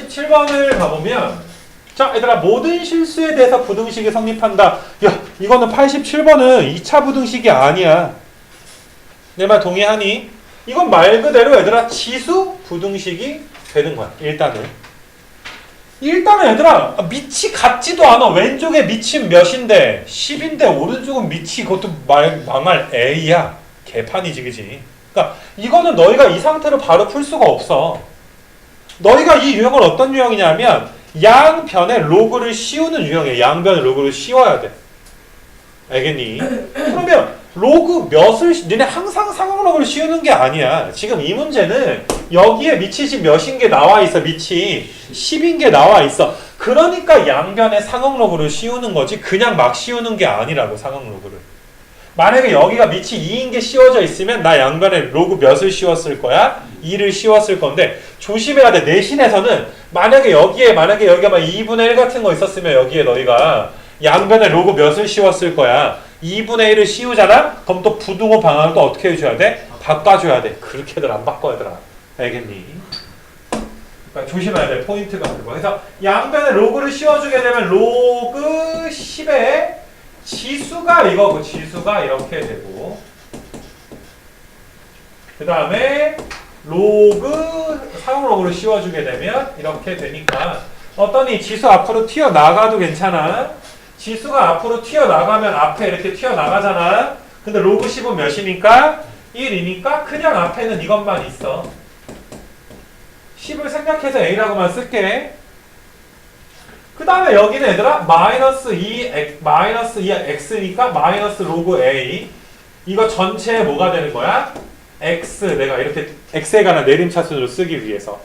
87번을 가보면 자 얘들아 모든 실수에 대해서 부등식이 성립한다. 야 이거는 87번은 2차 부등식이 아니야. 내 말 동의하니? 이건 말 그대로 얘들아 지수 부등식이 되는 거야. 일단은. 일단은 얘들아 밑이 같지도 않아. 왼쪽에 밑이 몇인데 10인데 오른쪽은 밑이 그것도 말, 망할 A야. 개판이지 그지? 그러니까 이거는 너희가 이 상태로 바로 풀 수가 없어. 너희가 이 유형은 어떤 유형이냐면 양변에 로그를 씌우는 유형이야. 양변에 로그를 씌워야 돼. 알겠니? 그러면 로그 몇을 씌- 너네 항상 상황 로그를 씌우는 게 아니야. 지금 이 문제는 여기에 밑이 지금 몇인 게 나와 있어. 밑이 10인 게 나와 있어. 그러니까 양변에 상황 로그를 씌우는 거지 그냥 막 씌우는 게 아니라고 상황 로그를. 만약에 여기가 밑이 2인 게 씌워져 있으면 나 양변에 로그 몇을 씌웠을 거야? 2를 씌웠을 건데 조심해야 돼. 내신에서는 만약에 여기에 만약에 여기가 막 2분의 1 같은 거 있었으면 여기에 너희가 양변에 로그 몇을 씌웠을 거야? 2분의 1을 씌우잖아? 그럼 또 부등호 방향을 또 어떻게 해줘야 돼? 바꿔줘야 돼. 그렇게들 안 바꿔 얘들아. 알겠니? 그러니까 조심해야 돼. 포인트가 그거. 그래서 양변에 로그를 씌워주게 되면 로그 10에 지수가 이거고 지수가 이렇게 되고 그 다음에 로그 상호 로그를 씌워주게 되면 이렇게 되니까 어떠니 지수 앞으로 튀어나가도 괜찮아. 지수가 앞으로 튀어나가면 앞에 이렇게 튀어나가잖아. 근데 로그 10은 몇이니까? 1이니까 그냥 앞에는 이것만 있어. 10을 생략해서 A라고만 쓸게 그 다음에 여기는 얘들아 마이너스 2 x 마이너스 2 x니까 마이너스 로그 a. 이거 전체에 뭐가 되는 거야? x. 내가 이렇게 x에 관한 내림차순으로 쓰기 위해서.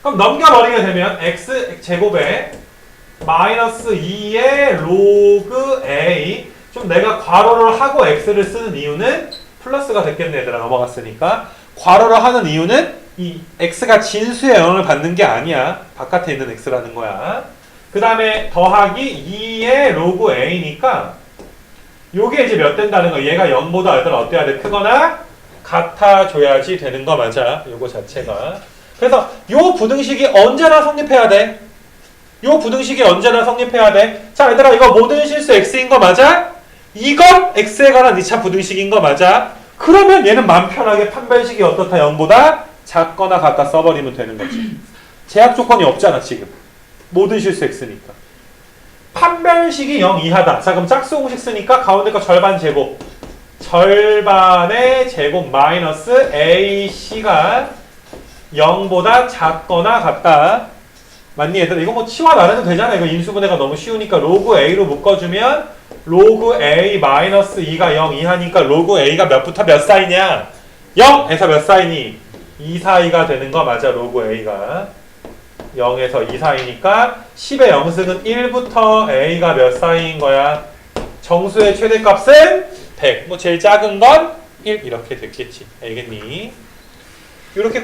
그럼 넘겨버리게 되면 x 제곱에 마이너스 2의 로그 a. 좀 내가 괄호를 하고 x를 쓰는 이유는 플러스가 됐겠네 얘들아. 넘어갔으니까. 괄호를 하는 이유는 이 x가 진수의 영향을 받는 게 아니야. 바깥에 있는 x라는 거야. 그 다음에 더하기 2의 로그 a니까 요게 이제 몇 된다는 거. 얘가 0보다 얘들아 어때야 돼? 크거나 같아줘야지 되는 거 맞아. 요거 자체가. 그래서 요 부등식이 언제나 성립해야 돼. 요 부등식이 언제나 성립해야 돼. 자, 얘들아 이거 모든 실수 x인 거 맞아? 이건 x에 관한 2차 부등식인 거 맞아? 그러면 얘는 맘 편하게 판별식이 어떻다 0보다 작거나 같다 써버리면 되는 거지. 제약 조건이 없잖아 지금. 모든 실수 x니까. 판별식이 0 이하다. 자 그럼 짝수 공식 쓰니까 가운데 거 절반 제곱. 절반의 제곱 마이너스 ac가 0보다 작거나 같다. 맞니 얘들아? 이거 뭐안 해도 되잖아. 이거 인수분해가 너무 쉬우니까 로그 a로 묶어주면 로그 a 마이너스 2가 0 이하니까 로그 a가 몇부터 몇 사이냐? 0에서 몇 사이니? 2 사이가 되는 거 맞아 로그 a가 0에서 2 사이니까 10의 영승은 1부터 a가 몇 사이인 거야? 정수의 최대값은 100. 뭐 제일 작은 건 1 이렇게 됐겠지. 알겠니? 이렇게